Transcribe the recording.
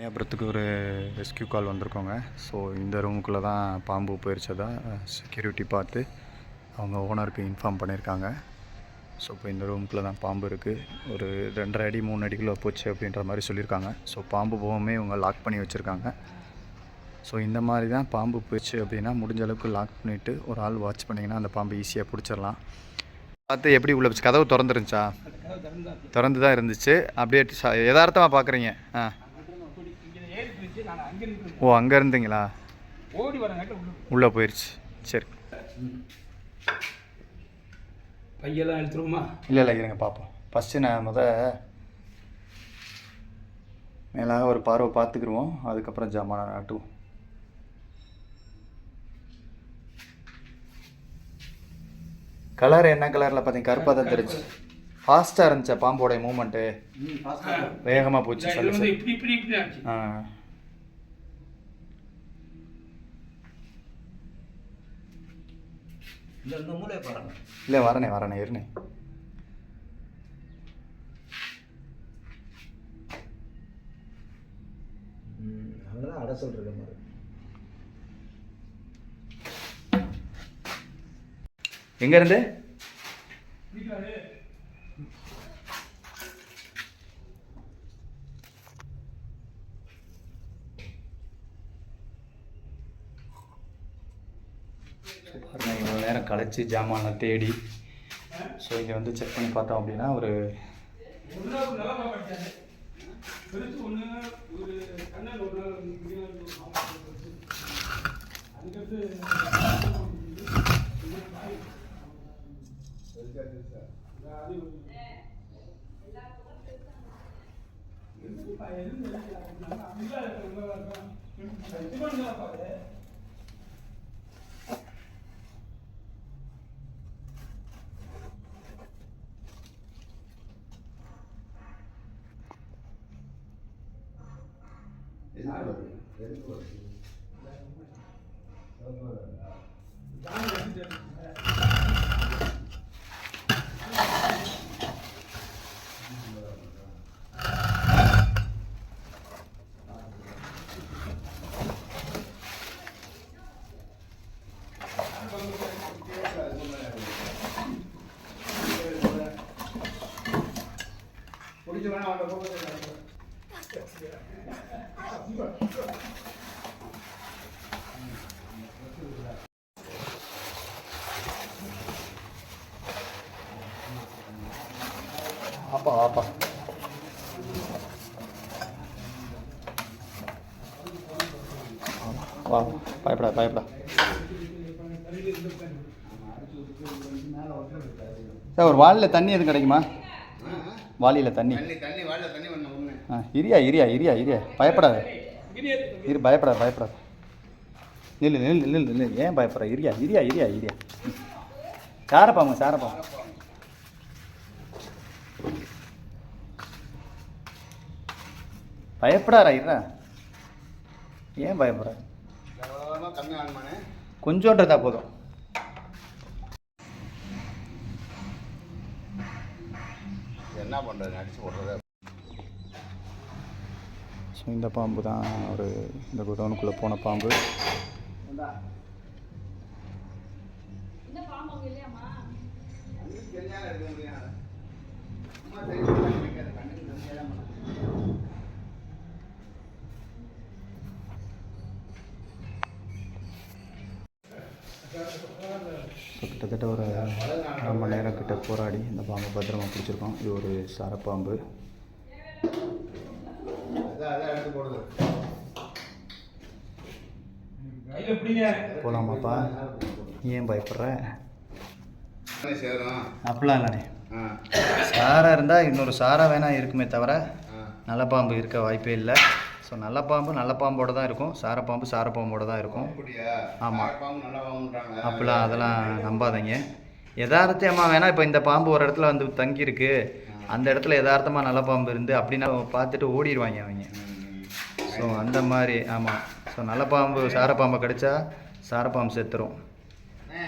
நேபுரத்துக்கு ஒரு ரெஸ்கியூ கால் வந்திருக்கோங்க. ஸோ இந்த ரூமுக்குள்ளே தான் பாம்பு போயிடுச்சதா செக்யூரிட்டி பார்த்து அவங்க ஓனருக்கு இன்ஃபார்ம் பண்ணியிருக்காங்க ஸோ இப்போ இந்த ரூமுக்குள்ளே தான் பாம்பு இருக்குது ஒரு ரெண்டரை அடி மூணு அடிக்குள்ளே போச்சு அப்படின்ற மாதிரி சொல்லியிருக்காங்க ஸோ பாம்பு போகவுமே இவங்க லாக் பண்ணி வச்சுருக்காங்க. ஸோ இந்த மாதிரி தான் பாம்பு போயிடுச்சு அப்படின்னா முடிஞ்ச அளவுக்கு லாக் பண்ணிவிட்டு ஒரு ஆள் வாட்ச் பண்ணிங்கன்னா அந்த பாம்பு ஈஸியாக பிடிச்சிடலாம் பார்த்து எப்படி உள்ள கதவு திறந்துருந்துச்சா? திறந்து தான் இருந்துச்சு. அப்படியே யதார்த்தமாக பார்க்குறீங்க ஆ ஏறி போயிடுச்சு நான் அங்கே இருந்து ஓ அங்கே இருந்தீங்களா? ஓடி உள்ள உள்ளே போயிடுச்சு சரி. பையெல்லாம் எடுத்துருவோமா இல்லை இல்லை இருங்க பார்ப்போம் ஃபஸ்ட்டு நான் முத மேலாக ஒரு பார்வை பார்த்துக்குருவோம். அதுக்கப்புறம் ஜாமான நாட்டுவோம். கலர் என்ன கலரில் பார்த்தீங்க கருப்பாக தான் தெரிஞ்சு. ஃபாஸ்ட்டாக இருந்துச்சா பாம்போடைய மூமெண்ட்டு வேகமாக போச்சு. சொல்லு ஆ. இந்த மூலையை பாருங்க. இல்லை வரனே வரனே இருனே. அங்கே தான் அடசல் இருக்க மாதிரி எங்கேருந்து பாருங்க. இவ்வளோ நேரம் கழித்து ஜாமானை தேடி. ஸோ இங்கே வந்து செக் பண்ணி பார்த்தோம் அப்படின்னா ஒரு இது பண்ணலாம் பாரு What did you learn on the ஆப்பா ஆப்பா வா பயப்படா பயப்படா சார் ஒரு வாளியில் தண்ணி எதுவும் கிடைக்குமா? வாளியில் தண்ணி தண்ணி தண்ணி வாழ தண்ணி பண்ண ஒன்று ஆ இரியா இரியா இரியா இரியா. பயப்படாத. இரு பயப்படாத பயப்படாத. நில்லு நில்லு நில்லு நில்லு ஏன் பயப்படுற? இரியா இரியா இரியா இரியா. சாரப்பாங்க சாரப்பாங்க பயப்படாரா இருடா. ஏன் பயப்படுற? கொஞ்சோன்றதா போதும். என்ன பண்ணுறது அடிச்சு போடுறது ஸோ இந்த பாம்பு தான் ஒரு இந்த குடோனுக்குள்ளே போன பாம்பு. கிட்டத்தட்ட ஒரு அரை மணி நேரம் கிட்ட போராடி இந்த பாம்பை பத்திரமா பிடிச்சிருக்கோம். இது ஒரு சரப்பாம்பு. எப்படிங்க போகலாமாப்பா நீ ஏன் பயப்படுற? அப்படிலாம் இல்லைண்ணே சாரா இருந்தால் இன்னொரு சாரா வேணா இருக்குமே தவிர நல்ல பாம்பு இருக்க வாய்ப்பே இல்லை. ஸோ நல்ல பாம்பு நல்ல பாம்போட தான் இருக்கும். சார பாம்பு சார பாம்போட தான் இருக்கும். அப்படியா? ஆமா. பாம்பு நல்லா வாங்குறாங்க அப்படிலாம் அதெல்லாம் நம்பாதீங்க. யதார்த்தமாக வேணால் இப்போ இந்த பாம்பு ஒரு இடத்துல வந்து தங்கியிருக்கு. அந்த இடத்துல யதார்த்தமாக நல்ல பாம்பு இருந்து அப்படின்னா பார்த்துட்டு ஓடிடுவாங்க அவங்க. ஸோ அந்த மாதிரி ஆமாம் ஸோ நல்ல பாம்பு சார பாம்பை கடிச்சா சார பாம்பு செத்துரும். ஆ.